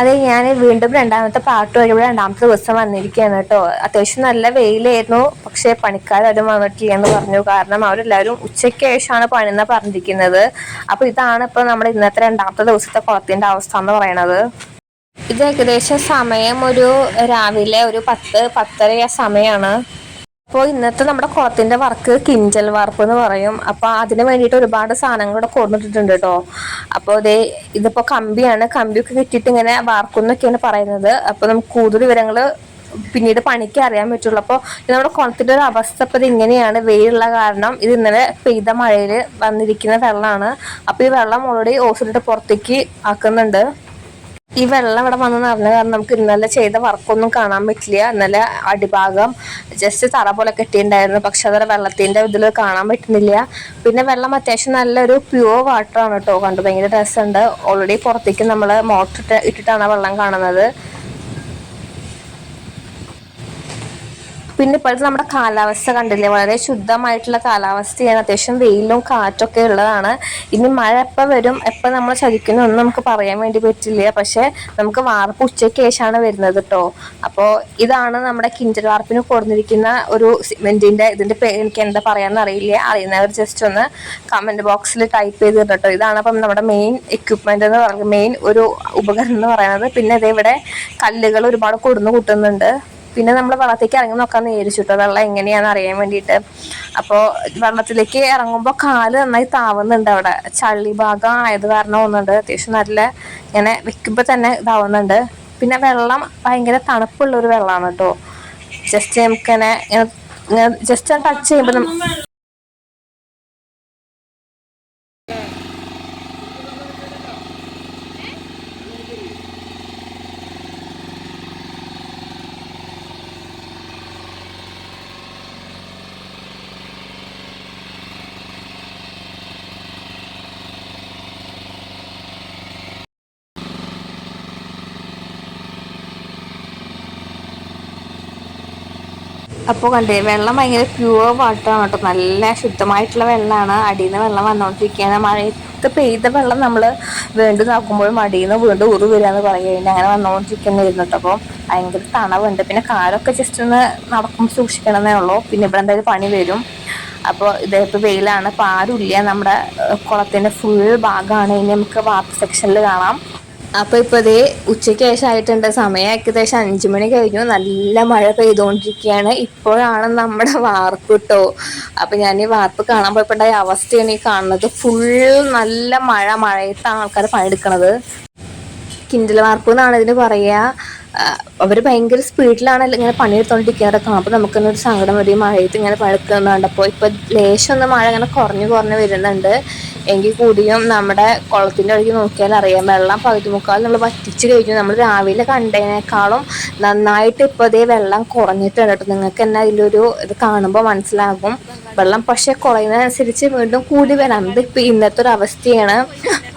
അതെ ഞാൻ വീണ്ടും രണ്ടാമത്തെ പാട്ട് വരുമ്പോൾ രണ്ടാമത്തെ ദിവസം വന്നിരിക്കുകയാണ് കേട്ടോ. അത്യാവശ്യം നല്ല വെയിലായിരുന്നു. പക്ഷെ പണിക്കാരും വന്നിട്ടില്ല എന്ന് പറഞ്ഞു. കാരണം അവരെല്ലാവരും ഉച്ചയ്ക്ക് ശേഷമാണ് പണിന്ന് പറഞ്ഞിരിക്കുന്നത്. അപ്പൊ ഇതാണ് ഇപ്പൊ നമ്മുടെ ഇന്നത്തെ രണ്ടാമത്തെ ദിവസത്തെ കുളത്തിന്റെ അവസ്ഥ എന്ന് പറയുന്നത് ഇത് ഏകദേശം സമയം ഒരു രാവിലെ ഒരു പത്ത് പത്തര സമയമാണ്. അപ്പോൾ ഇന്നത്തെ നമ്മുടെ കുളത്തിന്റെ വർക്ക് കിഞ്ചൽ വാർപ്പ് എന്ന് പറയും. അപ്പോൾ അതിന് വേണ്ടിയിട്ട് ഒരുപാട് സാധനങ്ങൾ ഇവിടെ കൊടുത്തിട്ടുണ്ട് കേട്ടോ. അപ്പോൾ ഇതേ ഇതിപ്പോ കമ്പിയാണ്. കമ്പിയൊക്കെ കിട്ടിയിട്ട് ഇങ്ങനെ വാർക്കുന്നൊക്കെയാണ് പറയുന്നത്. അപ്പോൾ നമുക്ക് കൂടുതൽ വിവരങ്ങൾ പിന്നീട് പണിക്ക് അറിയാൻ പറ്റുള്ളൂ. അപ്പോൾ നമ്മുടെ കുളത്തിന്റെ ഒരു അവസ്ഥ ഇപ്പോൾ ഇങ്ങനെയാണ്. വെയിലുള്ള കാരണം ഇത് ഇന്നലെ പെയ്ത മഴയിൽ വന്നിരിക്കുന്ന വെള്ളമാണ്. അപ്പോൾ ഈ വെള്ളം ഓൾറെഡി ഓസിലിട്ട് പുറത്തേക്ക് ആക്കുന്നുണ്ട്. ഈ വെള്ളം ഇവിടെ വന്ന് നിറഞ്ഞ കാരണം നമുക്ക് ഇന്നലെ ചെയ്ത വർക്കൊന്നും കാണാൻ പറ്റില്ല. ഇന്നലെ അടിഭാഗം ജസ്റ്റ് തറ പോലെ കെട്ടിയിട്ടുണ്ടായിരുന്നു. പക്ഷെ അതവിടെ വെള്ളത്തിന്റെ ഇതിൽ കാണാൻ പറ്റുന്നില്ല. പിന്നെ വെള്ളം അത്യാവശ്യം നല്ലൊരു പ്യുവർ വാട്ടർ ആണ് കേട്ടോ. കണ്ടു ഭയങ്കര രസമുണ്ട്. ഓൾറെഡി പുറത്തേക്ക് നമ്മൾ മോട്ടർ ഇട്ടിട്ടാണ് വെള്ളം കാണുന്നത്. പിന്നെ ഇപ്പോഴത്തെ നമ്മുടെ കാലാവസ്ഥ കണ്ടില്ലേ? വളരെ ശുദ്ധമായിട്ടുള്ള കാലാവസ്ഥയാണ്. അത്യാവശ്യം വെയിലും കാറ്റൊക്കെ ഉള്ളതാണ്. ഇനി മഴ എപ്പോൾ വരും? എപ്പോൾ നമ്മൾ ചതിക്കുന്നു ഒന്നും നമുക്ക് പറയാൻ വേണ്ടി പറ്റില്ല. പക്ഷെ നമുക്ക് വാർപ്പ് ഉച്ചയ്ക്ക് ശേഷമാണ് വരുന്നത് കേട്ടോ അപ്പോൾ ഇതാണ് നമ്മുടെ കിഞ്ചർ വാർപ്പിന് കൊടുത്തിരിക്കുന്ന ഒരു സിമെന്റിന്റെ ഇതിന്റെ പേര് എനിക്ക് എന്താ പറയാമെന്ന് അറിയില്ല. അറിയുന്നവർ ജസ്റ്റ് ഒന്ന് കമന്റ് ബോക്സിൽ ടൈപ്പ് ചെയ്ത് കേട്ടോ ഇതാണ് അപ്പം നമ്മുടെ മെയിൻ എക്യുപ്മെന്റ് എന്ന് പറയുന്നത് മെയിൻ ഒരു ഉപകരണം എന്ന് പറയുന്നത്. പിന്നെ ഇതേ ഇവിടെ കല്ലുകൾ ഒരുപാട് കൊടുന്ന് കൂട്ടുന്നുണ്ട്. പിന്നെ നമ്മൾ വെള്ളത്തേക്ക് ഇറങ്ങി നോക്കാൻ നേരിച്ചിട്ടോ. വെള്ളം എങ്ങനെയാണെന്ന് അറിയാൻ വേണ്ടിയിട്ട്. അപ്പോൾ വെള്ളത്തിലേക്ക് ഇറങ്ങുമ്പോൾ കാൽ നന്നായി താവുന്നുണ്ട് അവിടെ. ചള്ളി ഭാഗം ആയത് കാരണം ഒന്നുണ്ട് അത്യാവശ്യം നല്ല ഇങ്ങനെ വെക്കുമ്പോൾ തന്നെ ഇതാവുന്നുണ്ട്. പിന്നെ വെള്ളം ഭയങ്കര തണുപ്പുള്ള ഒരു വെള്ളമാണ് കേട്ടോ. ജസ്റ്റ് നമുക്കിങ്ങനെ ജസ്റ്റ് ടച്ച് ചെയ്യുമ്പോൾ അപ്പോൾ കണ്ടേ വെള്ളം ഭയങ്കര പ്യുവർ വാട്ടറാണ് കേട്ടോ. നല്ല ശുദ്ധമായിട്ടുള്ള വെള്ളമാണ്. അടിയിൽ നിന്ന് വെള്ളം വന്നുകൊണ്ടിരിക്കുകയാണ് മഴയത്ത് പെയ്ത വെള്ളം നമ്മൾ വീണ്ടും നോക്കുമ്പോഴും അടിയിൽ നിന്ന് വീണ്ടും ഉറു വരിക എന്ന് പറയുകയും അങ്ങനെ വന്നുകൊണ്ടിരിക്കുന്നതായിരുന്നു കേട്ടോ. അപ്പോൾ ഭയങ്കര തണവുണ്ട്. പിന്നെ കാലൊക്കെ ജസ്റ്റ് ഒന്ന് നടക്കുമ്പോൾ സൂക്ഷിക്കണമെന്നേ ഉള്ളൂ. പിന്നെ ഇവിടെ എന്തായാലും പണി വരും. അപ്പോൾ ഇതേപ്പോൾ വെയിലാണ്. അപ്പോൾ ആരുമില്ല. നമ്മുടെ കുളത്തിന്റെ ഫുൾ ഭാഗമാണ്. ഇനി നമുക്ക് വാർത്ത സെക്ഷനിൽ കാണാം. അപ്പോൾ ഇപ്പോൾ ഇതേ ഉച്ചയ്ക്ക് ശേഷം ആയിട്ടുണ്ട്. സമയം ഏകദേശം അഞ്ചു മണി കഴിഞ്ഞു. നല്ല മഴ പെയ്തുകൊണ്ടിരിക്കുകയാണ് ഇപ്പോഴാണ് നമ്മുടെ വാർപ്പ് കിട്ടോ അപ്പോൾ ഞാൻ ഈ വാർപ്പ് കാണാൻ പോയപ്പോണ്ടായ അവസ്ഥയാണ് ഈ കാണുന്നത്. ഫുൾ നല്ല മഴ മഴയത്താണ് ആൾക്കാർ പണിയെടുക്കണത്. കിൻഡിൽ വാർപ്പ് എന്നാണ് ഇതിന് പറയുക അവർ ഭയങ്കര സ്പീഡിലാണ് ഇങ്ങനെ പണിയെടുത്തോണ്ടിരിക്കുന്നത് കാണാം അപ്പോൾ നമുക്കൊന്നും ഒരു സങ്കടം വരും. മഴയത്ത് ഇങ്ങനെ പഴുക്കുന്നുണ്ട് അപ്പോൾ ഇപ്പോൾ ലേശം ഒന്ന് മഴ ഇങ്ങനെ കുറഞ്ഞു കുറഞ്ഞു വരുന്നുണ്ട്. എങ്കിൽ കൂടിയും നമ്മുടെ കുളത്തിന്റെ ഒഴുകി നോക്കിയാൽ അറിയാം വെള്ളം പകുതി മുക്കാൽ നമ്മൾ വറ്റിച്ച് കഴിഞ്ഞു. നമ്മൾ രാവിലെ കണ്ടതിനേക്കാളും നന്നായിട്ട് ഇപ്പോൾ ഇതേ വെള്ളം കുറഞ്ഞിട്ടുണ്ട് കേട്ടോ. നിങ്ങൾക്ക് തന്നെ അതിലൊരു ഇത് കാണുമ്പോൾ മനസ്സിലാകും. വെള്ളം പക്ഷെ കുറയുന്നതനുസരിച്ച് വീണ്ടും കൂടി വരാം. ഇതിപ്പോൾ ഇന്നത്തെ ഒരു അവസ്ഥയാണ്.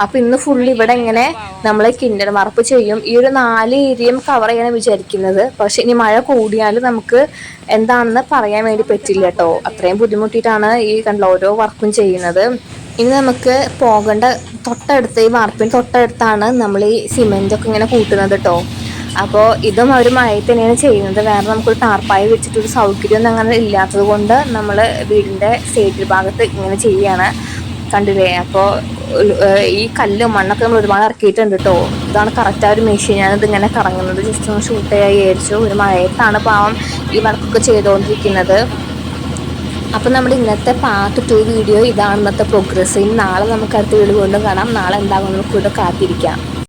അപ്പം ഇന്ന് ഫുൾ ഇവിടെ ഇങ്ങനെ നമ്മൾ കിൻഡർ മറപ്പ് ചെയ്യും. ഈ ഒരു നാല് ഏരിയയും കവർ ചെയ്യാൻ വിചാരിക്കുന്നത്. പക്ഷെ ഇനി മഴ കൂടിയാൽ നമുക്ക് എന്താണെന്ന് പറയാൻ വേണ്ടി പറ്റില്ല കേട്ടോ. അത്രയും ബുദ്ധിമുട്ടിയിട്ടാണ് ഈ കണ്ട ഓരോ വർക്കും ചെയ്യുന്നത്. ഇനി നമുക്ക് പോകേണ്ട തൊട്ടടുത്ത് ഈ വാർപ്പിന് തൊട്ടടുത്താണ് നമ്മൾ ഈ സിമെന്റ് ഒക്കെ ഇങ്ങനെ കൂട്ടുന്നത് കേട്ടോ അപ്പോൾ ഇതും അവർ മഴയിൽ തന്നെയാണ് ചെയ്യുന്നത്. വേറെ നമുക്കൊരു ടാർപ്പായി വെച്ചിട്ടൊരു സൗകര്യമൊന്നും അങ്ങനെ ഇല്ലാത്തത് കൊണ്ട് നമ്മൾ വീടിന്റെ സൈഡിൽ ഭാഗത്ത് ഇങ്ങനെ ചെയ്യുകയാണ് കണ്ടില്ലേ? അപ്പോൾ ഈ കല്ലും മണ്ണൊക്കെ നമ്മൾ ഒരുപാട് ഇറക്കിയിട്ടുണ്ട് കേട്ടോ ഇതാണ് കറക്റ്റ് ആ ഒരു മെഷീൻ ഞാനിത് ഇങ്ങനെ കറങ്ങുന്നത്. ജസ്റ്റ് ഒന്ന് ഷൂട്ട് ചെയ്യാൻ വിചാരിച്ചു. ഒരു മഴയത്താണ് പാവം ഈ വർക്കൊക്കെ ചെയ്തുകൊണ്ടിരിക്കുന്നത്. അപ്പം നമ്മുടെ ഇന്നത്തെ പാർട്ട് ടു വീഡിയോ ഇതാണ് ഇന്നത്തെ പ്രോഗ്രസ് ഇനി നാളെ നമുക്ക് അടുത്ത വീഡിയോ കൊണ്ടും കാണാം. നാളെ എന്താകും നമുക്ക് ഇവിടെ കാത്തിരിക്കാം.